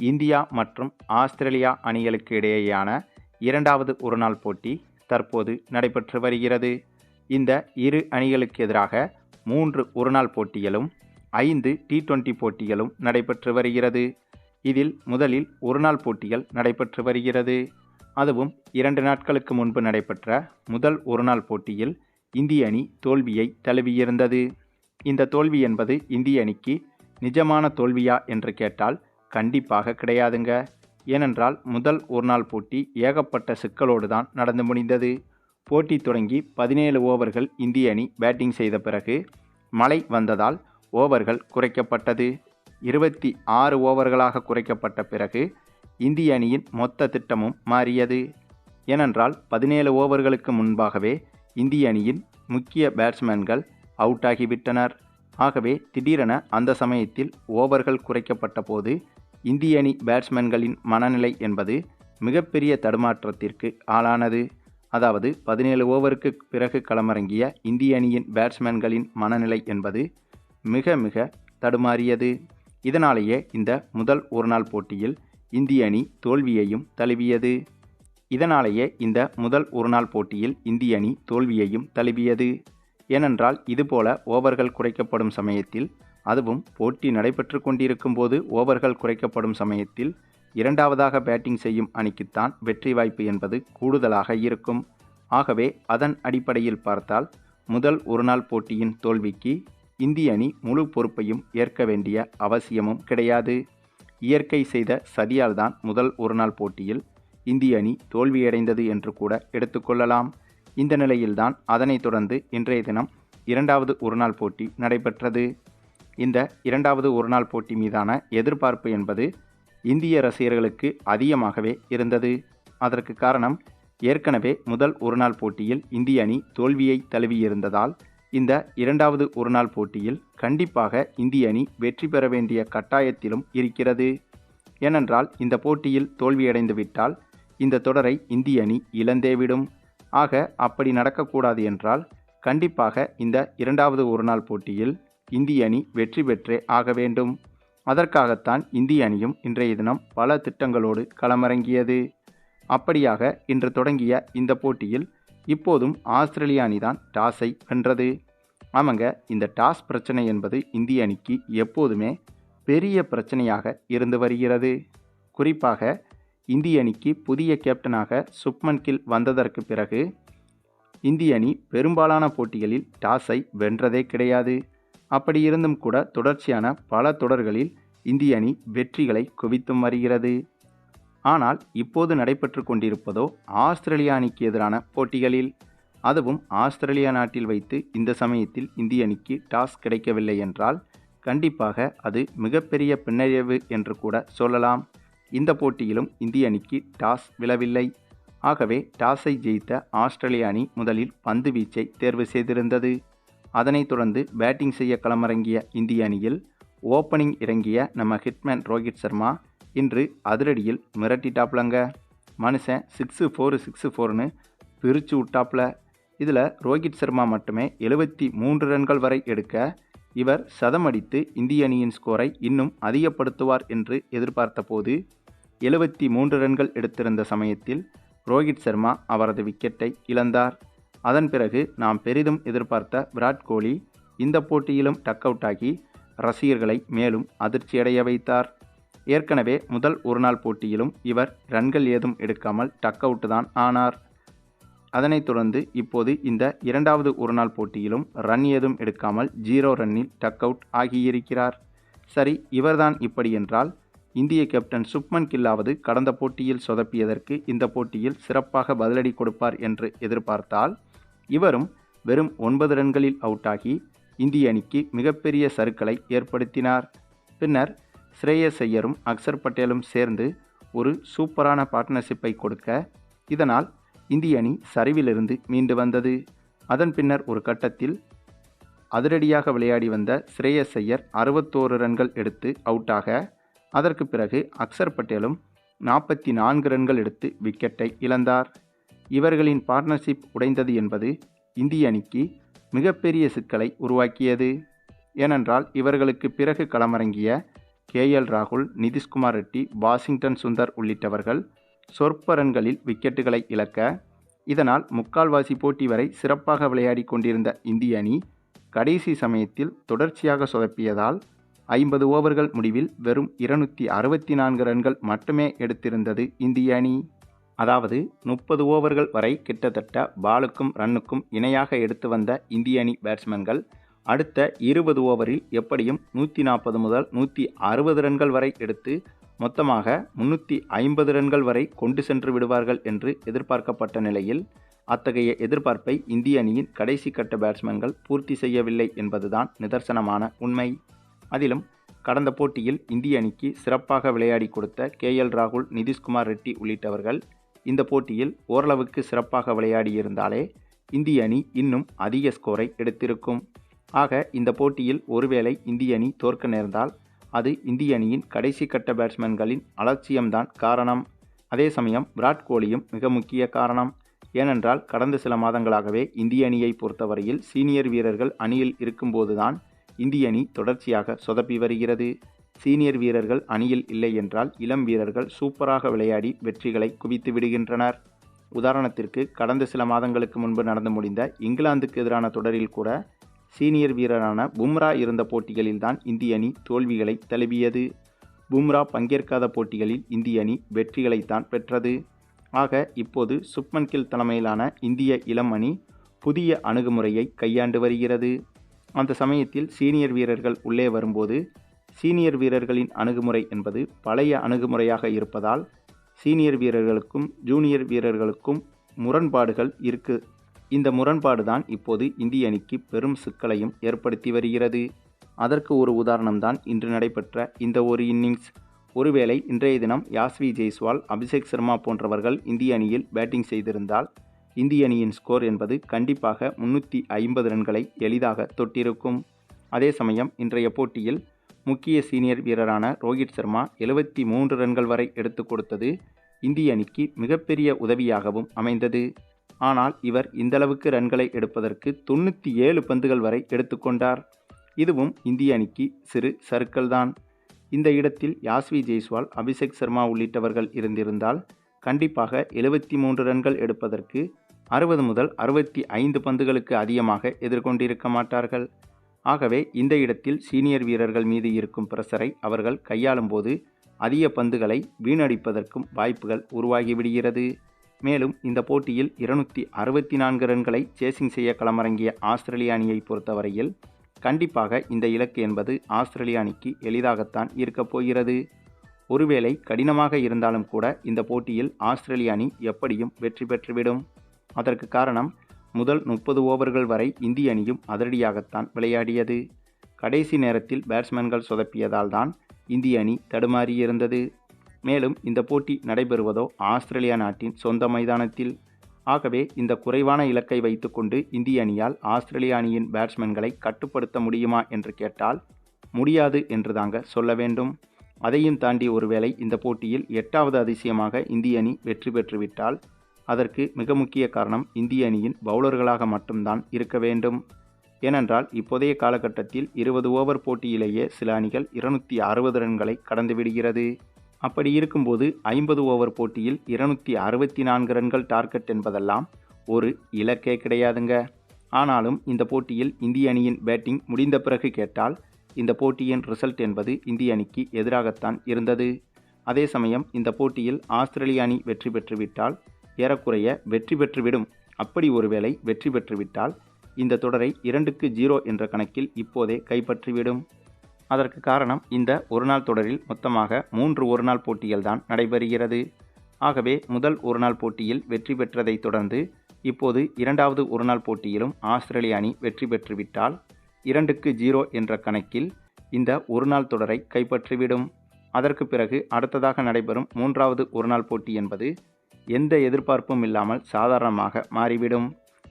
India மற்றும் Australia அணிகளுக்கு இடையேயான இரண்டாவது ஒருநாள் போட்டி தற்போது நடைபெற்று வருகிறது. இந்த இரு அணிகளுக்கு எதிராக மூன்று ஒருநாள் போட்டிகளும் ஐந்து டி டுவெண்டி போட்டிகளும் நடைபெற்று வருகிறது. இதில் முதலில் ஒருநாள் போட்டிகள் நடைபெற்று வருகிறது. அதுவும் இரண்டு நாட்களுக்கு முன்பு நடைபெற்ற முதல் ஒருநாள் போட்டியில் இந்திய அணி தோல்வியை தழுவியிருந்தது. இந்த தோல்வி என்பது இந்திய அணிக்கு நிஜமான தோல்வியா என்று கேட்டால் கண்டிப்பாக கிடையாதுங்க. ஏனென்றால் முதல் ஒருநாள் போட்டி ஏகப்பட்ட சிக்கலோடு தான் நடந்து முடிந்தது. போட்டி தொடங்கி பதினேழு ஓவர்கள் இந்திய அணி பேட்டிங் செய்த பிறகு மழை வந்ததால் ஓவர்கள் குறைக்கப்பட்டது. இருபத்தி ஆறு ஓவர்களாக குறைக்கப்பட்ட பிறகு இந்திய அணியின் மொத்த திட்டமும் மாறியது. ஏனென்றால் பதினேழு ஓவர்களுக்கு முன்பாகவே இந்திய அணியின் முக்கிய பேட்ஸ்மேன்கள் அவுட் ஆகிவிட்டனர் ஆகவே திடீரென அந்த சமயத்தில் ஓவர்கள் குறைக்கப்பட்ட போது இந்திய அணி பேட்ஸ்மேன்களின் மனநிலை என்பது மிகப்பெரிய தடுமாற்றத்திற்கு ஆளானது. அதாவது பதினேழு ஓவருக்கு பிறகு களமிறங்கிய இந்திய அணியின் பேட்ஸ்மேன்களின் மனநிலை என்பது மிக மிக தடுமாறியது. இதனாலேயே இந்த முதல் ஒருநாள் போட்டியில் இந்திய அணி தோல்வியையும் தழுவியது. இதனாலேயே இந்த முதல் ஒருநாள் போட்டியில் இந்திய அணி தோல்வியையும் தழுவியது. ஏனென்றால் இதுபோல ஓவர்கள் குறைக்கப்படும் சமயத்தில் அதுவும் போட்டி நடைபெற்று கொண்டிருக்கும் போது ஓவர்கள் குறைக்கப்படும் சமயத்தில் இரண்டாவதாக பேட்டிங் செய்யும் அணிக்குத்தான் வெற்றி வாய்ப்பு என்பது கூடுதலாக இருக்கும். ஆகவே அதன் அடிப்படையில் பார்த்தால் முதல் ஒருநாள் போட்டியின் தோல்விக்கு இந்திய அணி முழு பொறுப்பையும் ஏற்க வேண்டிய அவசியமும் கிடையாது. இயற்கை செய்த சதியால்தான் முதல் ஒருநாள் போட்டியில் இந்திய அணி தோல்வியடைந்தது என்று கூட எடுத்துக்கொள்ளலாம் இந்த நிலையில்தான் அதனைத் தொடர்ந்து இன்றைய தினம் இரண்டாவது ஒருநாள் போட்டி நடைபெற்றது. இந்த இரண்டாவது ஒருநாள் போட்டி மீதான எதிர்பார்ப்பு என்பது இந்திய ரசிகர்களுக்கு அதிகமாகவே இருந்தது. அதற்கு காரணம் ஏற்கனவே முதல் ஒருநாள் போட்டியில் இந்திய அணி தோல்வியை தழுவியிருந்ததால் இந்த இரண்டாவது ஒருநாள் போட்டியில் கண்டிப்பாக இந்திய அணி வெற்றி பெற வேண்டிய கட்டாயத்திலும் இருக்கிறது. ஏனென்றால் இந்த போட்டியில் தோல்வியடைந்துவிட்டால் இந்த தொடரை இந்திய அணி இழந்தேவிடும் ஆக அப்படி நடக்கக்கூடாது என்றால் கண்டிப்பாக இந்த இரண்டாவது ஒருநாள் போட்டியில் இந்திய அணி வெற்றி பெற்றே ஆக வேண்டும். அதற்காகத்தான் இந்திய அணியும் இன்றைய தினம் பல திட்டங்களோடு களமிறங்கியது. அப்படியாக இன்று தொடங்கிய இந்த போட்டியில் இப்போதும் ஆஸ்திரேலிய அணிதான் டாஸை வென்றது. ஆமாங்க இந்த டாஸ் பிரச்சனை என்பது இந்திய அணிக்கு எப்போதுமே பெரிய பிரச்சனையாக இருந்து வருகிறது. குறிப்பாக இந்திய அணிக்கு புதிய கேப்டனாக சுப்மன் கில் வந்ததற்கு பிறகு இந்திய அணி பெரும்பாலான போட்டிகளில் டாஸை வென்றதே கிடையாது. அப்படி இருந்தும் கூட தொடர்ச்சியான பல தொடர்களில் இந்திய அணி வெற்றிகளை குவித்தும் வருகிறது. ஆனால் இப்போது நடைபெற்று கொண்டிருப்பதோ ஆஸ்திரேலிய அணிக்கு எதிரான போட்டிகளில். அதுவும் ஆஸ்திரேலியா நாட்டில் வைத்து இந்த சமயத்தில் இந்திய அணிக்கு டாஸ் கிடைக்கவில்லை என்றால் கண்டிப்பாக அது மிகப்பெரிய பின்னடைவு என்று கூட சொல்லலாம். இந்த போட்டியிலும் இந்திய அணிக்கு டாஸ் விழவில்லை. ஆகவே டாஸை ஜெயித்த ஆஸ்திரேலிய அணி முதலில் பந்து வீச்சை தேர்வு செய்திருந்தது. அதனைத் தொடர்ந்து பேட்டிங் செய்ய களமிறங்கிய இந்திய அணியில் ஓப்பனிங் இறங்கிய நம்ம ஹிட்மேன் ரோஹித் சர்மா இன்று அதிரடியில் மிரட்டிட்டாப்லங்க. மனுஷன் சிக்ஸு ஃபோரு சிக்ஸு ஃபோர்னு பிரித்து விட்டாப்ல. இதில் ரோஹித் சர்மா மட்டுமே எழுபத்தி மூன்று ரன்கள் வரை எடுக்க இவர் சதமடித்து இந்திய அணியின் ஸ்கோரை இன்னும் அதிகப்படுத்துவார் என்று எதிர்பார்த்த போது எழுபத்தி மூன்று ரன்கள் எடுத்திருந்த சமயத்தில் ரோஹித் சர்மா அவரது விக்கெட்டை இழந்தார். அதன் பிறகு நாம் பெரிதும் எதிர்பார்த்த விராட் கோலி இந்த போட்டியிலும் டக் அவுட் ஆகி ரசிகர்களை மேலும் அதிர்ச்சியடைய வைத்தார். ஏற்கனவே முதல் ஒருநாள் போட்டியிலும் இவர் ரன்கள் ஏதும் எடுக்காமல் டக் அவுட் தான் ஆனார். அதனைத் தொடர்ந்து இப்போது இந்த இரண்டாவது ஒருநாள் போட்டியிலும் ரன் ஏதும் எடுக்காமல் ஜீரோ ரன்னில் டக் அவுட் ஆகியிருக்கிறார். சரி இவர்தான் இப்படி என்றால் இந்திய கேப்டன் சுப்மன் கில்லாவது கடந்த போட்டியில் சொதப்பியதற்கு இந்த போட்டியில் சிறப்பாக பதிலடி கொடுப்பார் என்று எதிர்பார்த்தால் இவரும் வெறும் ஒன்பது ரன்களில் அவுட் ஆகி இந்திய அணிக்கு மிகப்பெரிய சறுக்கலை ஏற்படுத்தினார். பின்னர் ஸ்ரேயஸ் ஐயரும் அக்சர் பட்டேலும் சேர்ந்து ஒரு சூப்பரான பார்ட்னர்ஷிப்பை கொடுக்க இதனால் இந்திய அணி சரிவிலிருந்து மீண்டு வந்தது. அதன் பின்னர் ஒரு கட்டத்தில் அதிரடியாக விளையாடி வந்த ஸ்ரேயஸ் ஐயர் அறுபத்தோரு ரன்கள் எடுத்து அவுட்டாக அதற்கு பிறகு அக்சர் பட்டேலும் நாற்பத்தி நான்கு ரன்கள் எடுத்து விக்கெட்டை இழந்தார். இவர்களின் பார்ட்னர்ஷிப் உடைந்தது என்பது இந்திய அணிக்கு மிகப்பெரிய சிக்கலை உருவாக்கியது. ஏனென்றால் இவர்களுக்கு பிறகு களமிறங்கிய கே எல் ராகுல் நிதிஷ்குமார் ரெட்டி வாஷிங்டன் சுந்தர் உள்ளிட்டவர்கள் சொற்ப ரன்களில் விக்கெட்டுகளை இழக்க இதனால் முக்கால்வாசி போட்டி வரை சிறப்பாக விளையாடி கொண்டிருந்த இந்திய அணி கடைசி சமயத்தில் தொடர்ச்சியாக சொதப்பியதால் ஐம்பது ஓவர்கள் முடிவில் வெறும் இருநூற்றி அறுபத்தி நான்கு ரன்கள் மட்டுமே எடுத்திருந்தது இந்திய அணி. அதாவது முப்பது ஓவர்கள் வரை கிட்டத்தட்ட பாலுக்கும் ரன்னுக்கும் இணையாக எடுத்து வந்த இந்திய அணி பேட்ஸ்மேன்கள் அடுத்த இருபது ஓவரில் எப்படியும் நூற்றி நாற்பது முதல் நூற்றி அறுபது ரன்கள் வரை எடுத்து மொத்தமாக முன்னூற்றி ஐம்பது ரன்கள் வரை கொண்டு சென்று விடுவார்கள் என்று எதிர்பார்க்கப்பட்ட நிலையில் அத்தகைய எதிர்பார்ப்பை இந்திய அணியின் கடைசி கட்ட பேட்ஸ்மேன்கள் பூர்த்தி செய்யவில்லை என்பதுதான் நிதர்சனமான உண்மை. அதிலும் கடந்த போட்டியில் இந்திய அணிக்கு சிறப்பாக விளையாடி கொடுத்த கே எல் ராகுல் நிதிஷ்குமார் ரெட்டி உள்ளிட்டவர்கள் இந்த போட்டியில் ஓரளவுக்கு சிறப்பாக விளையாடியிருந்தாலே இந்திய அணி இன்னும் அதிக ஸ்கோரை எடுத்திருக்கும். ஆக இந்த போட்டியில் ஒருவேளை இந்திய அணி தோற்க நேர்ந்தால் அது இந்திய அணியின் கடைசி கட்ட பேட்ஸ்மேன்களின் அலட்சியம்தான் காரணம். அதே சமயம் விராட் கோலியும் மிக முக்கிய காரணம். ஏனென்றால் கடந்த சில மாதங்களாகவே இந்திய அணியை பொறுத்தவரையில் சீனியர் வீரர்கள் அணியில் இருக்கும்போதுதான் இந்திய அணி தொடர்ச்சியாக சொதப்பி வருகிறது. சீனியர் வீரர்கள் அணியில் இல்லை என்றால் இளம் வீரர்கள் சூப்பராக விளையாடி வெற்றிகளை குவித்து விடுகின்றனர். உதாரணத்திற்கு கடந்த சில மாதங்களுக்கு முன்பு நடந்து முடிந்த இங்கிலாந்துக்கு எதிரான தொடரில் கூட சீனியர் வீரரான பும்ரா இருந்த போட்டிகளில்தான் இந்திய அணி தோல்விகளை தழுவியது. பும்ரா பங்கேற்காத போட்டிகளில் இந்திய அணி வெற்றிகளைத்தான் பெற்றது. ஆக இப்போது சுப்மன் கில் தலைமையிலான இந்திய இளம் அணி புதிய அணுகுமுறையை கையாண்டு வருகிறது. அந்த சமயத்தில் சீனியர் வீரர்கள் உள்ளே வரும்போது சீனியர் வீரர்களின் அணுகுமுறை என்பது பழைய அணுகுமுறையாக இருப்பதால் சீனியர் வீரர்களுக்கும் ஜூனியர் வீரர்களுக்கும் முரண்பாடுகள் இருக்கு. இந்த முரண்பாடு தான் இப்போது இந்திய அணிக்கு பெரும் சிக்கலையும் ஏற்படுத்தி வருகிறது. அதற்கு ஒரு உதாரணம்தான் இன்று நடைபெற்ற இந்த ஒரு இன்னிங்ஸ். ஒருவேளை இன்றைய தினம் யாஸ்வி ஜெய்ஸ்வால் அபிஷேக் சர்மா போன்றவர்கள் இந்திய அணியில் பேட்டிங் செய்திருந்தால் இந்திய அணியின் ஸ்கோர் என்பது கண்டிப்பாக முன்னூற்றி ஐம்பது ரன்களை எளிதாக தொட்டிருக்கும். அதே சமயம் இன்றைய போட்டியில் முக்கிய சீனியர் வீரரான ரோஹித் சர்மா எழுபத்தி மூன்று ரன்கள் வரை எடுத்து கொடுத்தது இந்திய அணிக்கு மிகப்பெரிய உதவியாகவும் அமைந்தது. ஆனால் இவர் இந்தளவுக்கு ரன்களை எடுப்பதற்கு தொண்ணூற்றி ஏழு பந்துகள் வரை எடுத்துக்கொண்டார் இதுவும் இந்திய அணிக்கு சிறு சறுக்கல் தான். இந்த இடத்தில் யாஸ்வி ஜெய்ஸ்வால் அபிஷேக் சர்மா உள்ளிட்டவர்கள் இருந்திருந்தால் கண்டிப்பாக எழுபத்தி மூன்று ரன்கள் எடுப்பதற்கு அறுபது முதல் அறுபத்தி ஐந்து பந்துகளுக்கு அதிகமாக எதிர்கொண்டிருக்க மாட்டார்கள். ஆகவே இந்த இடத்தில் சீனியர் வீரர்கள் மீது இருக்கும் பிரஷரை அவர்கள் கையாளும் போது அதிக பந்துகளை வீணடிப்பதற்கும் வாய்ப்புகள் உருவாகிவிடுகிறது மேலும் இந்த போட்டியில் இருநூற்றி அறுபத்தி நான்கு ரன்களை சேசிங் செய்ய களமிறங்கிய ஆஸ்திரேலிய அணியை பொறுத்தவரையில் கண்டிப்பாக இந்த இலக்கு என்பது ஆஸ்திரேலிய அணிக்கு எளிதாகத்தான் இருக்கப் போகிறது. ஒருவேளை கடினமாக இருந்தாலும் கூட இந்த போட்டியில் ஆஸ்திரேலிய அணி எப்படியும் வெற்றி பெற்றுவிடும். அதற்கு காரணம் முதல் முப்பது ஓவர்கள் வரை இந்திய அணியும் அதிரடியாகத்தான் விளையாடியது. கடைசி நேரத்தில் பேட்ஸ்மேன்கள் சொதப்பியதால் தான் இந்திய அணி தடுமாறியிருந்தது. மேலும் இந்த போட்டி நடைபெறுவதோ ஆஸ்திரேலியா நாட்டின் சொந்த மைதானத்தில். ஆகவே இந்த குறைவான இலக்கை வைத்துக்கொண்டு இந்திய அணியால் ஆஸ்திரேலிய அணியின் பேட்ஸ்மேன்களை கட்டுப்படுத்த முடியுமா என்று கேட்டால் முடியாது என்று தாங்க சொல்ல வேண்டும். அதையும் தாண்டி ஒருவேளை இந்த போட்டியில் எட்டாவது அதிசயமாக இந்திய அணி வெற்றி பெற்றுவிட்டால் அதற்கு மிக முக்கிய காரணம் இந்திய அணியின் பவுலர்களாக மட்டும்தான் இருக்க வேண்டும். ஏனென்றால் இப்போதைய காலகட்டத்தில் இருபது ஓவர் போட்டியிலேயே சில அணிகள் இருநூற்றி அறுபது ரன்களை கடந்துவிடுகிறது அப்படி இருக்கும்போது ஐம்பது ஓவர் போட்டியில் இருநூற்றி அறுபத்தி நான்கு ரன்கள் டார்கெட் என்பதெல்லாம் ஒரு இலக்கே கிடையாதுங்க. ஆனாலும் இந்த போட்டியில் இந்திய அணியின் பேட்டிங் முடிந்த பிறகு கேட்டால் இந்த போட்டியின் ரிசல்ட் என்பது இந்திய அணிக்கு எதிராகத்தான் இருந்தது. அதே சமயம் இந்த போட்டியில் ஆஸ்திரேலிய அணி வெற்றி பெற்றுவிட்டால் ஏறக்குறைய வெற்றி பெற்றுவிடும். அப்படி ஒருவேளை வெற்றி பெற்றுவிட்டால் இந்த தொடரை இரண்டுக்கு ஜீரோ என்ற கணக்கில் இப்போதே கைப்பற்றிவிடும். அதற்கு காரணம் இந்த ஒருநாள் தொடரில் மொத்தமாக மூன்று ஒருநாள் போட்டிகள் தான் நடைபெறுகிறது. ஆகவே முதல் ஒருநாள் போட்டியில் வெற்றி பெற்றதைத் தொடர்ந்து இப்போது இரண்டாவது ஒருநாள் போட்டியிலும் ஆஸ்திரேலிய அணி வெற்றி பெற்றுவிட்டால் இரண்டுக்கு ஜீரோ என்ற கணக்கில் இந்த ஒருநாள் தொடரை கைப்பற்றிவிடும். அதற்கு பிறகு அடுத்ததாக நடைபெறும் மூன்றாவது ஒருநாள் போட்டி என்பது எந்த எதிர்பார்ப்பும் இல்லாமல் சாதாரணமாக மாறிவிடும்.